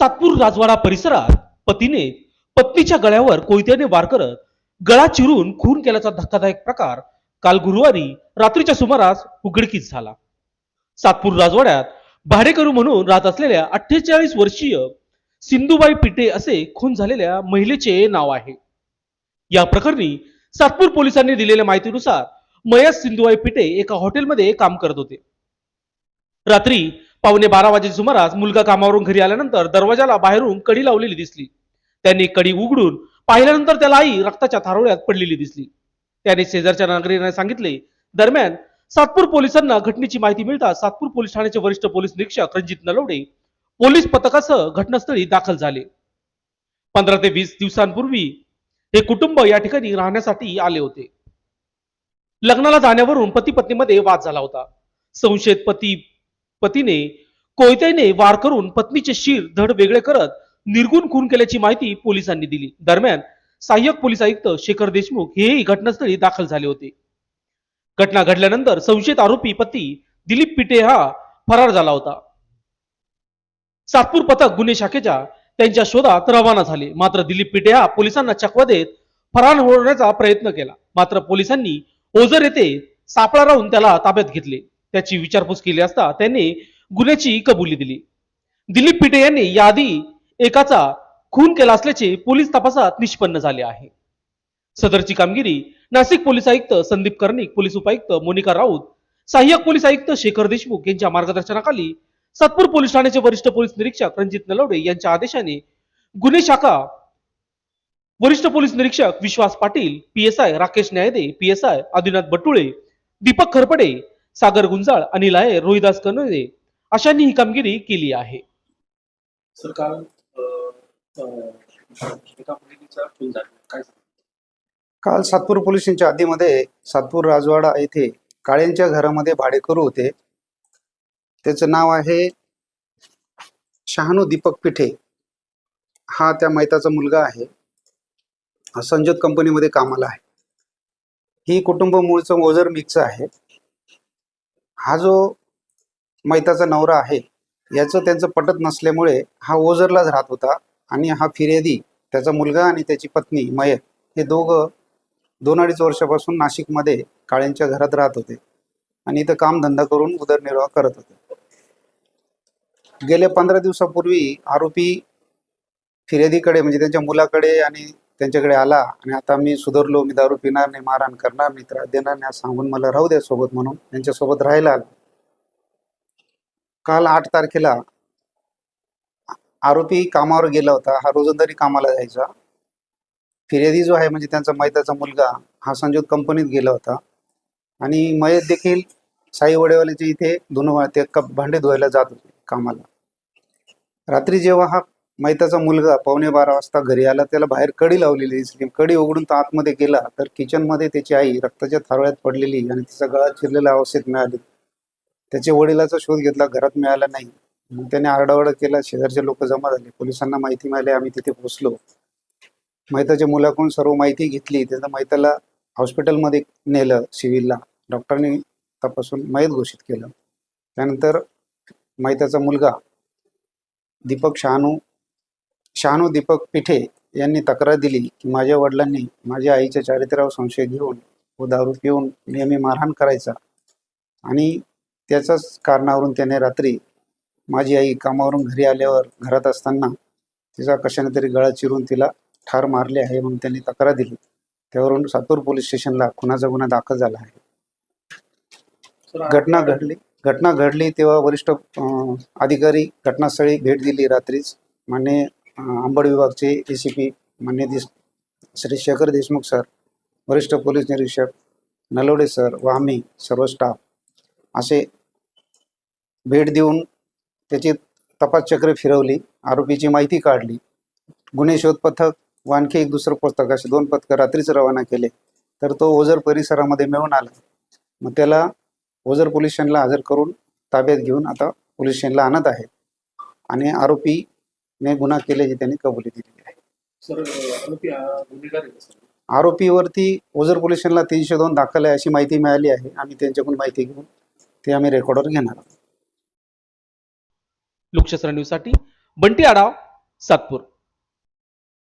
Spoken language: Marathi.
सातपूर राजवाडा परिसरात पतीने पत्नीच्या गळ्यावर कोयत्याने वार करत गळा चिरून खून केल्याचा धक्कादायक प्रकार काल गुरुवारी रात्रीच्या सुमारास उघडकीस झाला. सातपूर राजवाड्यात भाडेकरू म्हणून राहत असलेल्या अठ्ठेचाळीस वर्षीय सिंधुबाई पिटे असे खून झालेल्या महिलेचे नाव आहे. या प्रकरणी सातपूर पोलिसांनी दिलेल्या माहितीनुसार मयत सिंधुबाई पिटे एका हॉटेलमध्ये काम करत होते. रात्री पावणे बारा वाजेच्या सुमारास मुलगा कामावरून घरी आल्यानंतर दरवाजाला बाहेरून कडी लावलेली दिसली. त्यांनी कडी उघडून पाहिल्यानंतर त्याला आई रक्ताच्या थारोळ्यात पडलेली दिसली. त्याने शेजारच्या नागरिकांना सांगितले दरम्यान सातपूर पोलिसांना घटनेची माहिती मिळताच सातपूर पोलीस ठाण्याचे वरिष्ठ पोलीस निरीक्षक रणजित नलवडे पोलीस पथकासह घटनास्थळी दाखल झाले. पंधरा ते वीस दिवसांपूर्वी हे कुटुंब या ठिकाणी राहण्यासाठी आले होते. लग्नाला जाण्यावरून पती पत्नीमध्ये वाद झाला होता. संशयित पती पतीने कोयत्याने वार करून पत्नीचे शिर धड वेगळे करत निर्गुण खून केल्याची माहिती पोलिसांनी दिली. दरम्यान सहाय्यक पोलीस आयुक्त शेखर देशमुख हेही घटनास्थळी दाखल झाले होते. घटना घडल्यानंतर संशयित आरोपी पती दिलीप पिटे हा फरार झाला होता. सातपूर पथक गुन्हे शाखेच्या त्यांच्या शोधात रवाना झाले. मात्र दिलीप पिटे हा पोलिसांना चकवा देत फरार होण्याचा प्रयत्न केला. मात्र पोलिसांनी ओझर येथे सापळा राहून त्याला ताब्यात घेतले. त्याची विचारपूस केली असता त्यांनी गुन्ह्याची कबुली दिली. दिलीप पिटे यांनी याआधी एकाचा खून केला असल्याचे पोलीस तपासात निष्पन्न झाले आहे. सदरची कामगिरी नाशिक पोलीस आयुक्त संदीप कर्णिक पोलीस उपायुक्त मोनिका राऊत सहाय्यक पोलीस आयुक्त शेखर देशमुख यांच्या मार्गदर्शनाखाली सातपूर पोलीस ठाण्याचे वरिष्ठ पोलीस निरीक्षक रणजित नलवडे यांच्या आदेशाने गुन्हे शाखा वरिष्ठ पोलीस निरीक्षक विश्वास पाटील पीएसआय राकेश न्यायदे पीएसआय आदिनाथ बटुळे दीपक खरपडे सागर गुंजाळ अनिल आहे रोहिदास कनोदे अशांनी ही कामगिरी केली आहे. काल सातपूर पोलीस स्टेशनच्या हद्दीमध्ये सातपूर राजवाडा येथे काळ्यांच्या घरामध्ये भाडेकरू होते. त्याचं नाव आहे शहानू दीपक पिठे. हा त्या मैताचा मुलगा आहे. संजोत कंपनीमध्ये कामाला आहे. ही कुटुंब मूळचं ओझर मिक्सचं आहे. हा जो मैताचा नवरा आहे याचं त्यांचं पटत नसल्यामुळे हा ओझरलाच राहत होता आणि हा फिर्यादी त्याचा मुलगा आणि त्याची पत्नी मयत हे दोघं दोन अडीच वर्षापासून नाशिकमध्ये काळ्यांच्या घरात राहत होते आणि इथं कामधंदा करून उदरनिर्वाह करत होते. गेल्या पंधरा दिवसापूर्वी आरोपी फिर्यादीकडे म्हणजे त्यांच्या मुलाकडे आणि त्यांच्याकडे आला आणि आता मी सुधारलो मी दारू पिणार नाही मारहाण करणार नाही त्रास देणार नाही सांगून मला राहू द्या सोबत म्हणून. त्यांच्यासोबत राहायला काल आठ तारखेला आरोपी कामावर गेला होता. हा रोजंदारी कामाला जायचा. फिर्यादी जो आहे म्हणजे त्यांचा मैदाचा मुलगा हा संजोत कंपनीत गेला होता. आणि मयत देखील साई वडेवाल्याच्या इथे दोन ते कप भांडे धुवायला जात होते कामाला. रात्री जेव्हा हा मैताचा मुलगा पावणे बारा वाजता घरी आला त्याला बाहेर कडी लावलेली दिसली. कडी उघडून तो आतमध्ये गेला तर किचनमध्ये त्याची आई रक्ताच्या थारोळ्यात पडलेली आणि तिचा गळा चिरलेल्या अवस्थेत मिळाली. त्याच्या वडिलाचा शोध घेतला घरात मिळाला नाही. मग त्याने आरडाओरडा केला शेजारचे लोक जमा झाले. पोलिसांना माहिती मिळाली आम्ही तिथे पोहोचलो. मैताच्या मुलाकडून सर्व माहिती घेतली. त्याचा मैताला हॉस्पिटलमध्ये नेलं सिव्हिलला. डॉक्टरने तपासून मयत घोषित केलं. त्यानंतर मैताचा मुलगा दीपक शहानू शहानू दीपक पिठे यांनी तक्रार दिली की माझ्या वडिलांनी माझ्या आईच्या चारित्र्यावर संशय घेऊन व दारू पिऊन नेहमी मारहाण करायचा. आणि त्याच्याच कारणावरून त्याने रात्री माझी आई कामावरून घरी आल्यावर घरात असताना तिचा कशाने तरी गळा चिरून तिला ठार मारले आहे म्हणून त्यांनी तक्रार दिली. त्यावरून सातूर पोलीस स्टेशनला खुनाचा गुन्हा दाखल झाला आहे. घटना घडली घटना घडली तेव्हा वरिष्ठ अधिकारी घटनास्थळी भेट दिली रात्रीच. मान्य अंबड विभागचे ए सी पी मान्य देश श्री शेखर देशमुख सर वरिष्ठ पोलीस निरीक्षक नलवडे सर व आम्ही सर्व स्टाफ असे भेट देऊन त्याची तपासचक्र फिरवली आरोपीची माहिती काढली. गुन्हे शोध पथक व आणखी एक दुसरं पथक असे दोन पथकं रात्रीच रवाना केले. तर तो ओझर परिसरामध्ये मिळून आला. मग त्याला ओझर पोलीस स्टेशनला हजर करून ताब्यात घेऊन आता पोलीस स्टेशनला आणत आहे. आणि आरोपी आरोपीने गुन्हा केल्याची त्यांनी कबुली दिलेली आहे. आरोपीवरती ओझर पोलीस स्टेशनला तीनशे दोन दाखल आहे अशी माहिती मिळाली आहे. आम्ही त्यांच्याकडून माहिती घेऊन ते आम्ही रेकॉर्डवर घेणार आहोत. लोकशास्त्र न्यूजसाठी बंटी आडाव सातपूर.